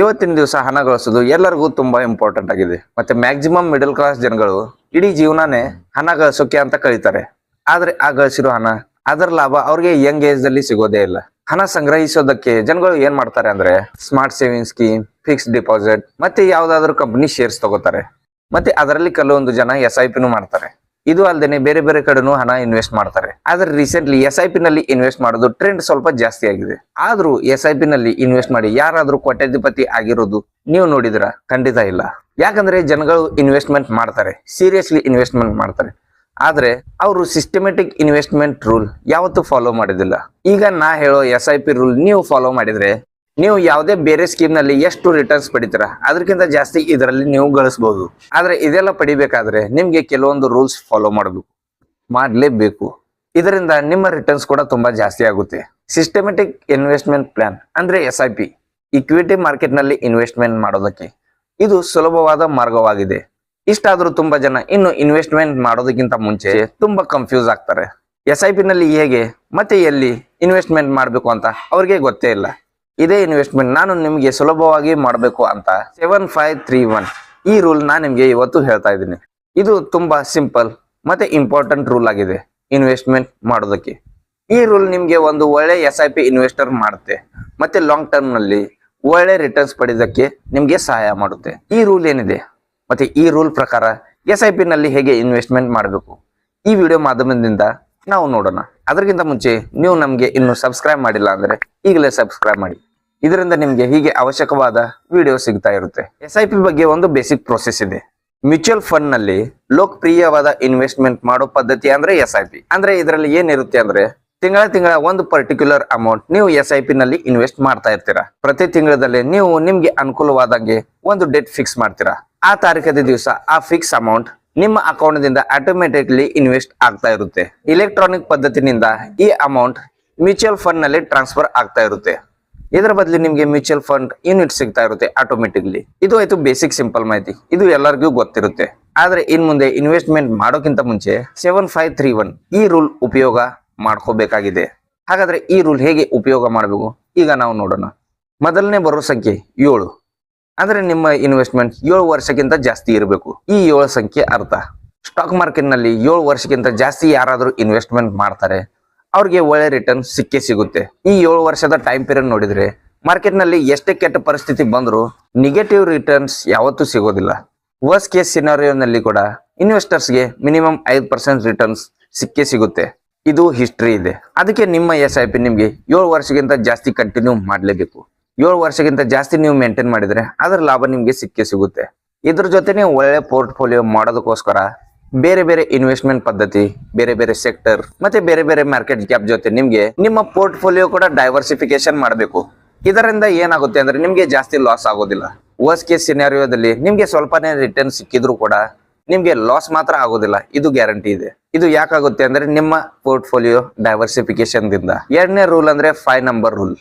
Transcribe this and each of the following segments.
ಇವತ್ತಿನ ದಿವಸ ಹಣ ಗಳಿಸೋದು ಎಲ್ಲರಿಗೂ ತುಂಬಾ ಇಂಪಾರ್ಟೆಂಟ್ ಆಗಿದೆ. ಮತ್ತೆ ಮ್ಯಾಕ್ಸಿಮಮ್ ಮಿಡಲ್ ಕ್ಲಾಸ್ ಜನಗಳು ಇಡೀ ಜೀವನನೇ ಹಣ ಗಳಿಸೋಕೆ ಅಂತ ಕರೀತಾರೆ. ಆದ್ರೆ ಆ ಗಳಿಸಿರೋ ಹಣ, ಅದರ ಲಾಭ ಅವ್ರಿಗೆ ಯಂಗ್ ಏಜ್ ದಲ್ಲಿ ಸಿಗೋದೇ ಇಲ್ಲ. ಹಣ ಸಂಗ್ರಹಿಸೋದಕ್ಕೆ ಜನಗಳು ಏನ್ ಮಾಡ್ತಾರೆ ಅಂದ್ರೆ smart saving scheme fix deposit ಮತ್ತೆ ಯಾವ್ದಾದ್ರು ಕಂಪನಿ ಶೇರ್ಸ್ ತಗೋತಾರೆ. ಮತ್ತೆ ಅದರಲ್ಲಿ ಕೆಲವೊಂದು ಜನ ಎಸ್ ಐ ಪಿನೂ ಮಾಡ್ತಾರೆ. ಇದು ಅಲ್ಲದೆ ಬೇರೆ ಬೇರೆ ಕಡೆನೂ ಹಣ ಇನ್ವೆಸ್ಟ್ ಮಾಡ್ತಾರೆ. ಆದ್ರೆ ರೀಸೆಂಟ್ಲಿ ಎಸ್ ಐ ಪಿ ನಲ್ಲಿ ಇನ್ವೆಸ್ಟ್ ಮಾಡೋದು ಟ್ರೆಂಡ್ ಸ್ವಲ್ಪ ಜಾಸ್ತಿ ಆಗಿದೆ. ಆದ್ರೂ ಎಸ್ ಐ ಪಿ ನಲ್ಲಿ ಇನ್ವೆಸ್ಟ್ ಮಾಡಿ ಯಾರಾದ್ರೂ ಕೋಟ್ಯಾಧಿಪತಿ ಆಗಿರೋದು ನೀವು ನೋಡಿದ್ರ ಖಂಡಿತ ಇಲ್ಲ. ಯಾಕಂದ್ರೆ ಜನಗಳು ಇನ್ವೆಸ್ಟ್ಮೆಂಟ್ ಮಾಡ್ತಾರೆ. ಸೀರಿಯಸ್ಲಿ ಇನ್ವೆಸ್ಟ್ಮೆಂಟ್ ಮಾಡ್ತಾರೆ. ಆದ್ರೆ ಅವರು ಸಿಸ್ಟಮೆಟಿಕ್ ಇನ್ವೆಸ್ಟ್ಮೆಂಟ್ ರೂಲ್ ಯಾವತ್ತೂ ಫಾಲೋ ಮಾಡಿದಿಲ್ಲ ಈಗ ನಾ ಹೇಳೋ ಎಸ್ ಐ ಪಿ ರೂಲ್ ನೀವು ಫಾಲೋ ಮಾಡಿದ್ರೆ ನೀವು ಯಾವುದೇ ಬೇರೆ ಸ್ಕೀಮ್ನಲ್ಲಿ ಎಷ್ಟು ರಿಟರ್ನ್ಸ್ ಪಡಿತೀರಾ? ಅದಕ್ಕಿಂತ ಜಾಸ್ತಿ ಇದರಲ್ಲಿ ನೀವು ಗಳಿಸಬಹುದು ಆದರೆ ಇದೆಲ್ಲ ಪಡಿಬೇಕಾದ್ರೆ ನಿಮಗೆ ಕೆಲವೊಂದು ರೂಲ್ಸ್ ಫಾಲೋ ಮಾಡಬೇಕು. ಮಾಡಲೇಬೇಕು. ಇದರಿಂದ ನಿಮ್ಮ ರಿಟರ್ನ್ಸ್ ಕೂಡ ತುಂಬಾ ಜಾಸ್ತಿ ಆಗುತ್ತೆ. ಸಿಸ್ಟಮೆಟಿಕ್ ಇನ್ವೆಸ್ಟ್ಮೆಂಟ್ ಪ್ಲಾನ್ ಅಂದ್ರೆ ಎಸ್ ಐ ಪಿ ಇಕ್ವಿಟಿ ಮಾರ್ಕೆಟ್ನಲ್ಲಿ ಇನ್ವೆಸ್ಟ್ಮೆಂಟ್ ಮಾಡೋದಕ್ಕೆ. ಇದು ಸುಲಭವಾದ ಮಾರ್ಗವಾಗಿದೆ. ಇಷ್ಟಾದರೂ ತುಂಬಾ ಜನ ಇನ್ನು ಇನ್ವೆಸ್ಟ್ಮೆಂಟ್ ಮಾಡೋದಕ್ಕಿಂತ ಮುಂಚೆ ತುಂಬಾ ಕನ್ಫ್ಯೂಸ್ ಆಗ್ತಾರೆ. ಎಸ್ ಐ ಪಿ ನಲ್ಲಿ ಹೇಗೆ, ಮತ್ತೆ ಎಲ್ಲಿ ಇನ್ವೆಸ್ಟ್ಮೆಂಟ್ ಮಾಡಬೇಕು ಅಂತ ಅವ್ರಿಗೆ ಗೊತ್ತೇ ಇಲ್ಲ. ಇದೇ ಇನ್ವೆಸ್ಟ್ಮೆಂಟ್ ನಾನು ನಿಮಗೆ ಸುಲಭವಾಗಿ ಮಾಡಬೇಕು ಅಂತ ಸೆವೆನ್ ಫೈವ್ ತ್ರೀ ಒನ್ ಈ ರೂಲ್ ನಾನು ನಿಮಗೆ ಇವತ್ತು ಹೇಳ್ತಾ ಇದ್ದೀನಿ. ಇದು ತುಂಬಾ ಸಿಂಪಲ್ ಮತ್ತೆ ಇಂಪಾರ್ಟೆಂಟ್ ರೂಲ್ ಆಗಿದೆ ಇನ್ವೆಸ್ಟ್ಮೆಂಟ್ ಮಾಡೋದಕ್ಕೆ. ಈ ರೂಲ್ ನಿಮಗೆ ಒಂದು ಒಳ್ಳೆ ಎಸ್ ಐ ಪಿ ಇನ್ವೆಸ್ಟರ್ ಮಾಡುತ್ತೆ. ಮತ್ತೆ ಲಾಂಗ್ ಟರ್ಮ್ನಲ್ಲಿ ಒಳ್ಳೆ ರಿಟರ್ನ್ಸ್ ಪಡೆಯೋದಕ್ಕೆ ನಿಮಗೆ ಸಹಾಯ ಮಾಡುತ್ತೆ. ಈ ರೂಲ್ ಏನಿದೆ? ಮತ್ತೆ ಈ ರೂಲ್ ಪ್ರಕಾರ ಎಸ್ ಐ ಪಿ ನಲ್ಲಿ ಹೇಗೆ ಇನ್ವೆಸ್ಟ್ಮೆಂಟ್ ಮಾಡಬೇಕು? ಈ ವಿಡಿಯೋ ಮಾಧ್ಯಮದಿಂದ ನಾವು ನೋಡೋಣ. ಅದಕ್ಕಿಂತ ಮುಂಚೆ ನೀವು ನಮಗೆ ಇನ್ನು ಸಬ್ಸ್ಕ್ರೈಬ್ ಮಾಡಿಲ್ಲ ಅಂದರೆ ಈಗಲೇ ಸಬ್ಸ್ಕ್ರೈಬ್ ಮಾಡಿ. ಇದರಿಂದ ನಿಮಗೆ ಹೀಗೆ ಅವಶ್ಯಕವಾದ ವಿಡಿಯೋ ಸಿಗ್ತಾ ಇರುತ್ತೆ. ಎಸ್ ಐ ಪಿ ಬಗ್ಗೆ ಒಂದು ಬೇಸಿಕ್ ಪ್ರೋಸೆಸ್ ಇದೆ. ಮ್ಯೂಚುವಲ್ ಫಂಡ್ನಲ್ಲಿ ಲೋಕಪ್ರಿಯವಾದ ಇನ್ವೆಸ್ಟ್ಮೆಂಟ್ ಮಾಡೋ ಪದ್ಧತಿ ಅಂದ್ರೆ ಎಸ್ ಐ ಪಿ ಅಂದ್ರೆ ಇದರಲ್ಲಿ ಏನಿರುತ್ತೆ ಅಂದ್ರೆ ತಿಂಗಳ ತಿಂಗಳ ಒಂದು ಪರ್ಟಿಕ್ಯುಲರ್ ಅಮೌಂಟ್ ನೀವು ಎಸ್ ಐ ಪಿ ನಲ್ಲಿ ಇನ್ವೆಸ್ಟ್ ಮಾಡ್ತಾ ಇರ್ತೀರಾ. ಪ್ರತಿ ತಿಂಗಳಲ್ಲಿ ನೀವು ನಿಮ್ಗೆ ಅನುಕೂಲವಾದಂಗೆ ಒಂದು ಡೇಟ್ ಫಿಕ್ಸ್ ಮಾಡ್ತೀರಾ. ಆ ತಾರೀಕದ ದಿವಸ ಆ ಫಿಕ್ಸ್ ಅಮೌಂಟ್ ನಿಮ್ಮ ಅಕೌಂಟ್ನಿಂದ ಆಟೋಮೆಟಿಕ್ಲಿ ಇನ್ವೆಸ್ಟ್ ಆಗ್ತಾ ಇರುತ್ತೆ. ಇಲೆಕ್ಟ್ರಾನಿಕ್ ಪದ್ಧತಿನಿಂದ ಈ ಅಮೌಂಟ್ ಮ್ಯೂಚುವಲ್ ಫಂಡ್ನಲ್ಲಿ ಟ್ರಾನ್ಸ್ಫರ್ ಆಗ್ತಾ ಇರುತ್ತೆ. ಇದರ ಬದಲು ನಿಮಗೆ ಮ್ಯೂಚುವಲ್ ಫಂಡ್ ಯೂನಿಟ್ ಸಿಗ್ತಾ ಇರುತ್ತೆ ಆಟೋಮೆಟಿಕ್ಲಿ ಇದು ಆಯ್ತು ಬೇಸಿಕ್ ಸಿಂಪಲ್ ಮಾಹಿತಿ. ಇದು ಎಲ್ಲರಿಗೂ ಗೊತ್ತಿರುತ್ತೆ. ಆದ್ರೆ ಇನ್ ಮುಂದೆ ಇನ್ವೆಸ್ಟ್ಮೆಂಟ್ ಮಾಡೋಕ್ಕಿಂತ ಮುಂಚೆ ಸೆವೆನ್ ಫೈವ್ ತ್ರೀ ಒನ್ ಈ ರೂಲ್ ಉಪಯೋಗ ಮಾಡ್ಕೋಬೇಕಾಗಿದೆ. ಹಾಗಾದ್ರೆ ಈ ರೂಲ್ ಹೇಗೆ ಉಪಯೋಗ ಮಾಡಬೇಕು? ಈಗ ನಾವು ನೋಡೋಣ. ಮೊದಲನೇ ಬರೋ ಸಂಖ್ಯೆ ಏಳು. ಅಂದ್ರೆ ನಿಮ್ಮ ಇನ್ವೆಸ್ಟ್ಮೆಂಟ್ ಏಳು ವರ್ಷಕ್ಕಿಂತ ಜಾಸ್ತಿ ಇರಬೇಕು. ಈ ಏಳು ಸಂಖ್ಯೆ ಅರ್ಥ. ಸ್ಟಾಕ್ ಮಾರ್ಕೆಟ್ನಲ್ಲಿ ಏಳು ವರ್ಷಕ್ಕಿಂತ ಜಾಸ್ತಿ ಯಾರಾದರೂ ಇನ್ವೆಸ್ಟ್ಮೆಂಟ್ ಮಾಡ್ತಾರೆ, ಅವ್ರಿಗೆ ಒಳ್ಳೆ ರಿಟರ್ನ್ ಸಿಕ್ಕೇ ಸಿಗುತ್ತೆ. ಈ ಏಳು ವರ್ಷದ ಟೈಮ್ ಪೀರಿಯಡ್ ನೋಡಿದ್ರೆ ಮಾರ್ಕೆಟ್ನಲ್ಲಿ ಎಷ್ಟೇ ಕೆಟ್ಟ ಪರಿಸ್ಥಿತಿ ಬಂದರೂ ನೆಗೆಟಿವ್ ರಿಟರ್ನ್ಸ್ ಯಾವತ್ತೂ ಸಿಗೋದಿಲ್ಲ. ವರ್ಸ್ ಕೇಸ್ ಸಿನಾರಿಯೋನಲ್ಲಿ ಕೂಡ ಇನ್ವೆಸ್ಟರ್ಸ್ಗೆ ಮಿನಿಮಮ್ ಐದು ಪರ್ಸೆಂಟ್ ರಿಟರ್ನ್ಸ್ ಸಿಕ್ಕೇ ಸಿಗುತ್ತೆ. ಇದು ಹಿಸ್ಟ್ರಿ ಇದೆ. ಅದಕ್ಕೆ ನಿಮ್ಮ ಎಸ್ ಐ ಪಿ ನಿಮಗೆ ಏಳು ವರ್ಷಕ್ಕಿಂತ ಜಾಸ್ತಿ ಕಂಟಿನ್ಯೂ ಮಾಡಲೇಬೇಕು. ಏಳು ವರ್ಷಕ್ಕಿಂತ ಜಾಸ್ತಿ ನೀವು ಮೇಂಟೈನ್ ಮಾಡಿದ್ರೆ ಅದರ ಲಾಭ ನಿಮಗೆ ಸಿಕ್ಕೇ ಸಿಗುತ್ತೆ. ಇದ್ರ ಜೊತೆ ನೀವು ಒಳ್ಳೆ ಪೋರ್ಟ್ಫೋಲಿಯೋ ಮಾಡೋದಕ್ಕೋಸ್ಕರ ಬೇರೆ ಬೇರೆ ಇನ್ವೆಸ್ಟ್ಮೆಂಟ್ ಪದ್ಧತಿ, ಬೇರೆ ಬೇರೆ ಸೆಕ್ಟರ್ ಮತ್ತೆ ಬೇರೆ ಬೇರೆ ಮಾರ್ಕೆಟ್ ಕ್ಯಾಪ್ ಜೊತೆ ನಿಮ್ಗೆ ನಿಮ್ಮ ಪೋರ್ಟ್ಫೋಲಿಯೋ ಕೂಡ ಡೈವರ್ಸಿಫಿಕೇಶನ್ ಮಾಡಬೇಕು. ಇದರಿಂದ ಏನಾಗುತ್ತೆ ಅಂದ್ರೆ ನಿಮ್ಗೆ ಜಾಸ್ತಿ ಲಾಸ್ ಆಗೋದಿಲ್ಲ. ವರ್ಸ್ ಕೇಸ್ ಸಿನಾರಿಯೋದಲ್ಲಿ ನಿಮ್ಗೆ ಸ್ವಲ್ಪನೇ ರಿಟರ್ನ್ ಸಿಕ್ಕಿದ್ರು ಕೂಡ ನಿಮ್ಗೆ ಲಾಸ್ ಮಾತ್ರ ಆಗೋದಿಲ್ಲ. ಇದು ಗ್ಯಾರಂಟಿ ಇದೆ. ಇದು ಯಾಕಾಗುತ್ತೆ ಅಂದ್ರೆ ನಿಮ್ಮ ಪೋರ್ಟ್ಫೋಲಿಯೋ ಡೈವರ್ಸಿಫಿಕೇಶನ್ ದಿಂದ. ಎರಡನೇ ರೂಲ್ ಅಂದ್ರೆ five number rule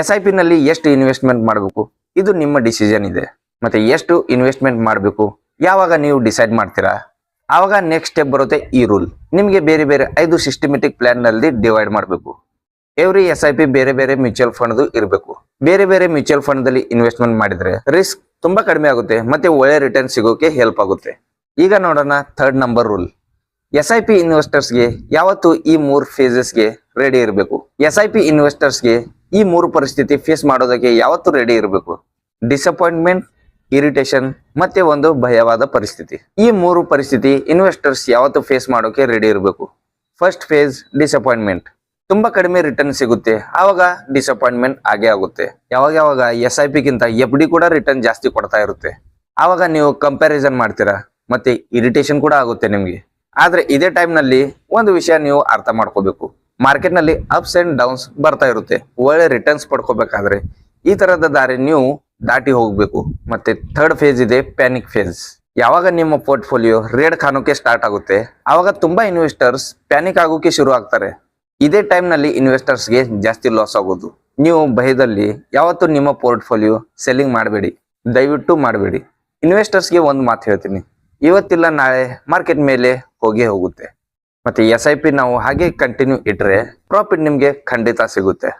S I ಪಿನಲ್ಲಿ ಎಷ್ಟು ಇನ್ವೆಸ್ಟ್ಮೆಂಟ್ ಮಾಡಬೇಕು? ಇದು ನಿಮ್ಮ ಡಿಸಿಷನ್ ಇದೆ. ಮತ್ತೆ ಎಷ್ಟು ಇನ್ವೆಸ್ಟ್ಮೆಂಟ್ ಮಾಡಬೇಕು? ಯಾವಾಗ ನೀವು ಡಿಸೈಡ್ ಮಾಡ್ತೀರಾ? ಆವಾಗ ನೆಕ್ಸ್ಟ್ ಸ್ಟೆಪ್ ಬರುತ್ತೆ ಈ ರೂಲ್ ನಿಮಗೆ ಬೇರೆ ಬೇರೆ ಐದು ಸಿಸ್ಟಮೆಟಿಕ್ ಪ್ಲಾನ್ನಲ್ಲಿ ಡಿವೈಡ್ ಮಾಡಬೇಕು. ಎವ್ರಿ ಎಸ್ ಐ ಪಿ ಬೇರೆ ಬೇರೆ ಮ್ಯೂಚುವಲ್ ಫಂಡ್ ಇರಬೇಕು. ಬೇರೆ ಬೇರೆ ಮ್ಯೂಚುವಲ್ ಫಂಡ್ ದಲ್ಲಿ ಇನ್ವೆಸ್ಟ್ಮೆಂಟ್ ಮಾಡಿದ್ರೆ ರಿಸ್ಕ್ ತುಂಬಾ ಕಡಿಮೆ ಆಗುತ್ತೆ, ಮತ್ತೆ ಒಳ್ಳೆ ರಿಟರ್ನ್ ಸಿಗೋಕೆ ಹೆಲ್ಪ್ ಆಗುತ್ತೆ. ಈಗ ನೋಡೋಣ third number rule S I P ಇನ್ವೆಸ್ಟರ್ಸ್ಗೆ ಯಾವತ್ತು ಈ ಮೂರು ಫೇಸಸ್ಗೆ ರೆಡಿ ಇರಬೇಕು? ಎಸ್ ಐ ಪಿ ಇನ್ವೆಸ್ಟರ್ಸ್ಗೆ ಈ ಮೂರು ಪರಿಸ್ಥಿತಿ ಫೇಸ್ ಮಾಡೋದಕ್ಕೆ ಯಾವತ್ತು ರೆಡಿ ಇರಬೇಕು. ಡಿಸಪಾಯಿಂಟ್ಮೆಂಟ್ ಇರಿಟೇಷನ್ ಮತ್ತೆ ಒಂದು ಭಯವಾದ ಪರಿಸ್ಥಿತಿ. ಈ ಮೂರು ಪರಿಸ್ಥಿತಿ ಇನ್ವೆಸ್ಟರ್ಸ್ ಯಾವತ್ತು ಫೇಸ್ ಮಾಡೋಕೆ ರೆಡಿ ಇರಬೇಕು. ಫಸ್ಟ್ ಫೇಸ್ ಡಿಸಪಾಯಿಂಟ್ಮೆಂಟ್ ತುಂಬಾ ಕಡಿಮೆ ರಿಟರ್ನ್ ಸಿಗುತ್ತೆ. ಆವಾಗ ಡಿಸಪಾಯಿಂಟ್ಮೆಂಟ್ ಆಗೇ ಆಗುತ್ತೆ. ಯಾವಾಗ ಯಾವಾಗ ಎಸ್ ಐ ಪಿಗಿಂತ ಎಫ್ ಡಿ ಕೂಡ ರಿಟರ್ನ್ ಜಾಸ್ತಿ ಕೊಡ್ತಾ ಇರುತ್ತೆ. ಆವಾಗ ನೀವು ಕಂಪ್ಯಾರಿಸನ್ ಮಾಡ್ತೀರಾ? ಮತ್ತೆ ಇರಿಟೇಷನ್ ಕೂಡ ಆಗುತ್ತೆ ನಿಮಗೆ. ಆದ್ರೆ ಇದೇ ಟೈಮ್ನಲ್ಲಿ ಒಂದು ವಿಷಯ ನೀವು ಅರ್ಥ ಮಾಡ್ಕೋಬೇಕು. ಮಾರ್ಕೆಟ್ನಲ್ಲಿ ಅಪ್ಸ್ ಅಂಡ್ ಡೌನ್ಸ್ ಬರ್ತಾ ಇರುತ್ತೆ. ಒಳ್ಳೆ ರಿಟರ್ನ್ಸ್ ಪಡ್ಕೋಬೇಕಾದ್ರೆ ಈ ತರದ ದಾರಿ ನೀವು ದಾಟಿ ಹೋಗಬೇಕು. ಮತ್ತೆ ಥರ್ಡ್ ಫೇಸ್ ಇದೆ ಪ್ಯಾನಿಕ್ ಫೇಸ್ ಯಾವಾಗ ನಿಮ್ಮ ಪೋರ್ಟ್ಫೋಲಿಯೋ ರೇಡ್ ಕಾಣೋಕೆ ಸ್ಟಾರ್ಟ್ ಆಗುತ್ತೆ ಆವಾಗ ತುಂಬಾ ಇನ್ವೆಸ್ಟರ್ಸ್ ಪ್ಯಾನಿಕ್ ಆಗೋಕೆ ಶುರು ಆಗ್ತಾರೆ. ಇದೇ ಟೈಮ್ನಲ್ಲಿ ಇನ್ವೆಸ್ಟರ್ಸ್ಗೆ ಜಾಸ್ತಿ ಲಾಸ್ ಆಗೋದು. ನೀವು ಭಯದಲ್ಲಿ ಯಾವತ್ತು ನಿಮ್ಮ ಪೋರ್ಟ್ಫೋಲಿಯೋ ಸೆಲ್ಲಿಂಗ್ ಮಾಡಬೇಡಿ. ದಯವಿಟ್ಟು ಮಾಡಬೇಡಿ. ಇನ್ವೆಸ್ಟರ್ಸ್ಗೆ ಒಂದು ಮಾತು ಹೇಳ್ತೀನಿ. ಇವತ್ತಿಲ್ಲ, ನಾಳೆ ಮಾರ್ಕೆಟ್ ಮೇಲೆ ಹೋಗೇ ಹೋಗುತ್ತೆ. ಮತ್ತೆ ಎಸ್ ಐ ಪಿ ನಾವು ಹಾಗೆ ಕಂಟಿನ್ಯೂ ಇಟ್ಟರೆ ಪ್ರಾಫಿಟ್ ನಿಮಗೆ ಖಂಡಿತ ಸಿಗುತ್ತೆ.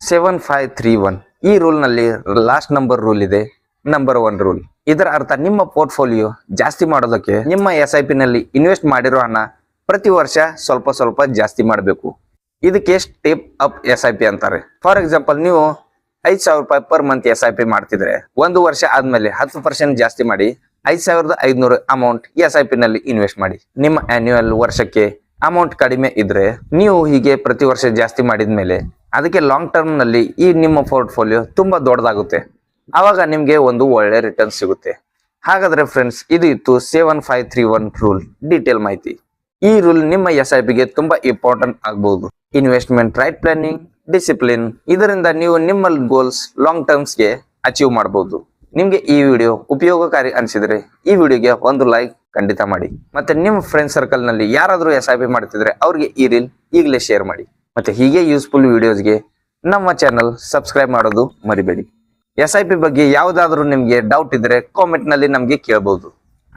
ಸೆವೆನ್ ಫೈವ್ ತ್ರೀ ಒನ್ ಈ ರೂಲ್ನಲ್ಲಿ ಲಾಸ್ಟ್ ನಂಬರ್ ರೂಲ್ ಇದೆ ನಂಬರ್ ಒನ್ ರೂಲ್ ಇದರ ಅರ್ಥ ನಿಮ್ಮ ಪೋರ್ಟ್ಫೋಲಿಯೋ ಜಾಸ್ತಿ ಮಾಡೋದಕ್ಕೆ ನಿಮ್ಮ ಎಸ್ ಐ ಪಿನಲ್ಲಿ ಇನ್ವೆಸ್ಟ್ ಮಾಡಿರೋ ಹಣ ಪ್ರತಿ ವರ್ಷ ಸ್ವಲ್ಪ ಸ್ವಲ್ಪ ಜಾಸ್ತಿ ಮಾಡಬೇಕು. ಇದಕ್ಕೆ step up S I P ಅಂತಾರೆ. ಫಾರ್ ಎಕ್ಸಾಂಪಲ್ ನೀವು ಐದು ಸಾವಿರ ರೂಪಾಯಿ per month S I P ಮಾಡ್ತಿದ್ರೆ ಒಂದು ವರ್ಷ ಆದ್ಮೇಲೆ ಹತ್ತು ಪರ್ಸೆಂಟ್ ಜಾಸ್ತಿ ಮಾಡಿ ಐದು ಸಾವಿರದ ಐದುನೂರು ಅಮೌಂಟ್ ಎಸ್ ಐ ಪಿನಲ್ಲಿ ಇನ್ವೆಸ್ಟ್ ಮಾಡಿ. ನಿಮ್ಮ ಆನ್ಯುವಲ್ ವರ್ಷಕ್ಕೆ ಅಮೌಂಟ್ ಕಡಿಮೆ ಇದ್ರೆ ನೀವು ಹೀಗೆ ಪ್ರತಿ ವರ್ಷ ಜಾಸ್ತಿ ಮಾಡಿದ್ಮೇಲೆ ಅದಕ್ಕೆ ಲಾಂಗ್ ಟರ್ಮ್ನಲ್ಲಿ ಈ ನಿಮ್ಮ ಪೋರ್ಟ್ಫೋಲಿಯೋ ತುಂಬಾ ದೊಡ್ಡದಾಗುತ್ತೆ. ಆವಾಗ ನಿಮಗೆ ಒಂದು ಒಳ್ಳೆ ರಿಟರ್ನ್ ಸಿಗುತ್ತೆ. ಹಾಗಾದ್ರೆ ಫ್ರೆಂಡ್ಸ್ ಇದು ಇತ್ತು seven five three one rule detail ಮಾಹಿತಿ. ಈ ರೂಲ್ ನಿಮ್ಮ ಎಸ್ ಐ ಪಿಗೆ ತುಂಬಾ ಇಂಪಾರ್ಟೆಂಟ್ ಆಗಬಹುದು ಇನ್ವೆಸ್ಟ್ಮೆಂಟ್ ರೈಟ್ ಪ್ಲಾನಿಂಗ್ ಡಿಸಿಪ್ಲಿನ್ ಇದರಿಂದ ನೀವು ನಿಮ್ಮ ಗೋಲ್ಸ್ ಲಾಂಗ್ ಟರ್ಮ್ಸ್ಗೆ ಅಚೀವ್ ಮಾಡಬಹುದು ನಿಮ್ಗೆ ಈ ವಿಡಿಯೋ ಉಪಯೋಗಕಾರಿ ಅನಿಸಿದ್ರೆ ಈ ವಿಡಿಯೋಗೆ ಒಂದು ಲೈಕ್ ಖಂಡಿತ ಮಾಡಿ. ಮತ್ತೆ ನಿಮ್ಮ ಫ್ರೆಂಡ್ ಸರ್ಕಲ್ನಲ್ಲಿ ಯಾರಾದರೂ ಎಸ್ ಐ ಪಿ ಮಾಡ್ತಿದ್ರೆ ಅವ್ರಿಗೆ ಈ ರೀಲ್ ಈಗಲೇ ಶೇರ್ ಮಾಡಿ. ಮತ್ತೆ ಹೀಗೆ ಯೂಸ್ಫುಲ್ ವಿಡಿಯೋಸ್ಗೆ ನಮ್ಮ ಚಾನಲ್ ಸಬ್ಸ್ಕ್ರೈಬ್ ಮಾಡೋದು ಮರಿಬೇಡಿ. ಎಸ್ ಐ ಪಿ ಬಗ್ಗೆ ಯಾವುದಾದ್ರೂ ನಿಮಗೆ ಡೌಟ್ ಇದ್ರೆ ಕಾಮೆಂಟ್ನಲ್ಲಿ ಕೇಳ್ಬೋದು.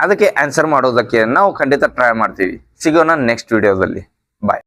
ಅದಕ್ಕೆ ಆನ್ಸರ್ ಮಾಡೋದಕ್ಕೆ ನಾವು ಖಂಡಿತ ಟ್ರೈ ಮಾಡ್ತೀವಿ. ಸಿಗೋಣ ನೆಕ್ಸ್ಟ್ ವಿಡಿಯೋದಲ್ಲಿ ಬಾಯ್